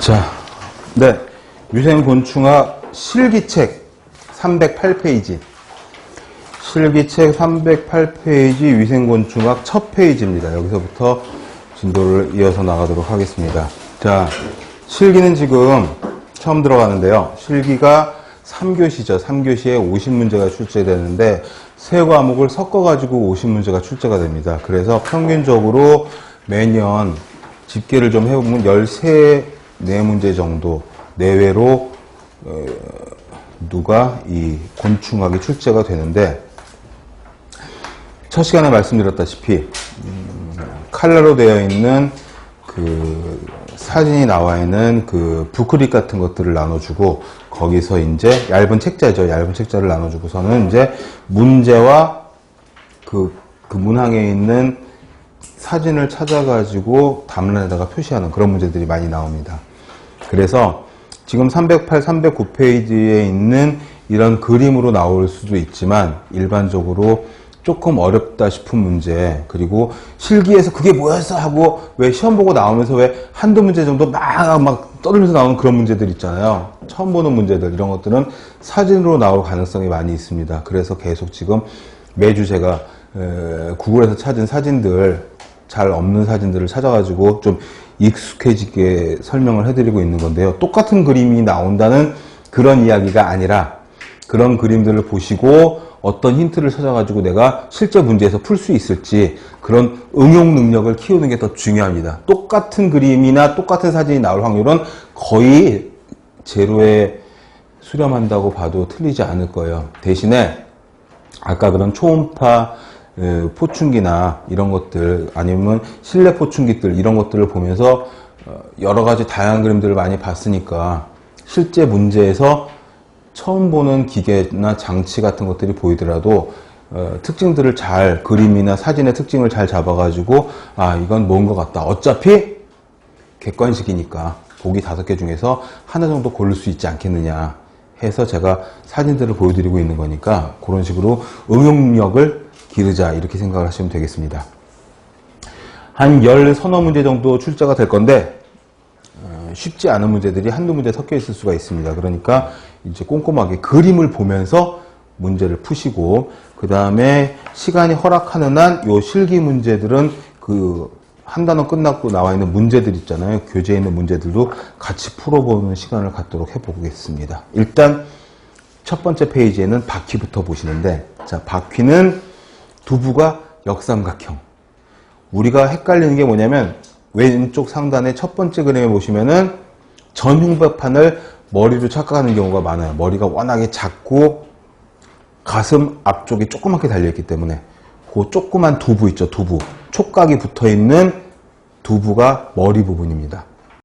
자, 네. 유생 곤충학 실기책 308페이지. 실기책 308페이지 위생곤충학 첫 페이지입니다. 여기서부터 진도를 이어서 나가도록 하겠습니다. 자, 실기는 지금 처음 들어가는데요. 실기가 3교시죠. 3교시에 50문제가 출제되는데 세 과목을 섞어가지고 50문제가 출제가 됩니다. 그래서 평균적으로 매년 집계를 좀 해보면 13, 4문제 정도 내외로 어, 누가 이 곤충학이 출제가 되는데 첫 시간에 말씀드렸다시피 음, 칼라로 되어 있는 그 사진이 나와 있는 그 부크릿 같은 것들을 나눠주고 거기서 이제 얇은 책자죠 얇은 책자를 나눠주고서는 이제 문제와 그, 그 문항에 있는 사진을 찾아가지고 담론에다가 표시하는 그런 문제들이 많이 나옵니다. 그래서 지금 308, 309페이지에 있는 이런 그림으로 나올 수도 있지만 일반적으로 조금 어렵다 싶은 문제 그리고 실기에서 그게 뭐였어 하고 왜 시험 보고 나오면서 왜 한두 문제 정도 막 막 떠들면서 나오는 그런 문제들 있잖아요 처음 보는 문제들 이런 것들은 사진으로 나올 가능성이 많이 있습니다 그래서 계속 지금 매주 제가 에, 구글에서 찾은 사진들 잘 없는 사진들을 찾아가지고 좀 익숙해지게 설명을 해드리고 있는 건데요. 똑같은 그림이 나온다는 그런 이야기가 아니라 그런 그림들을 보시고 어떤 힌트를 찾아가지고 내가 실제 문제에서 풀 수 있을지 그런 응용 능력을 키우는 게 더 중요합니다. 똑같은 그림이나 똑같은 사진이 나올 확률은 거의 제로에 수렴한다고 봐도 틀리지 않을 거예요. 대신에 아까 그런 초음파 에, 포충기나 이런 것들 아니면 실내 포충기들 이런 것들을 보면서 어, 여러 가지 다양한 그림들을 많이 봤으니까 실제 문제에서 처음 보는 기계나 장치 같은 것들이 보이더라도 어, 특징들을 잘 그림이나 사진의 특징을 잘 잡아가지고 아 이건 뭔 것 같다 어차피 객관식이니까 보기 다섯 개 중에서 하나 정도 고를 수 있지 않겠느냐 해서 제가 사진들을 보여드리고 있는 거니까 그런 식으로 응용력을 기르자 이렇게 생각을 하시면 되겠습니다. 한 열 서너 문제 정도 출제가 될 건데 어, 쉽지 않은 문제들이 한두 문제 섞여 있을 수가 있습니다. 그러니까 이제 꼼꼼하게 그림을 보면서 문제를 푸시고 그 다음에 시간이 허락하는 한 요 실기 문제들은 그 한 단원 끝났고 나와 있는 문제들 있잖아요. 교재에 있는 문제들도 같이 풀어보는 시간을 갖도록 해보겠습니다. 일단 첫 번째 페이지에는 바퀴부터 보시는데 자 바퀴는 두부가 역삼각형. 우리가 헷갈리는 게 뭐냐면 왼쪽 상단의 첫 번째 그림에 보시면은 전흉배판을 머리로 착각하는 경우가 많아요. 머리가 워낙에 작고 가슴 앞쪽이 조그맣게 달려있기 때문에 그 조그만 두부 있죠. 두부. 촉각이 붙어 있는 두부가 머리 부분입니다.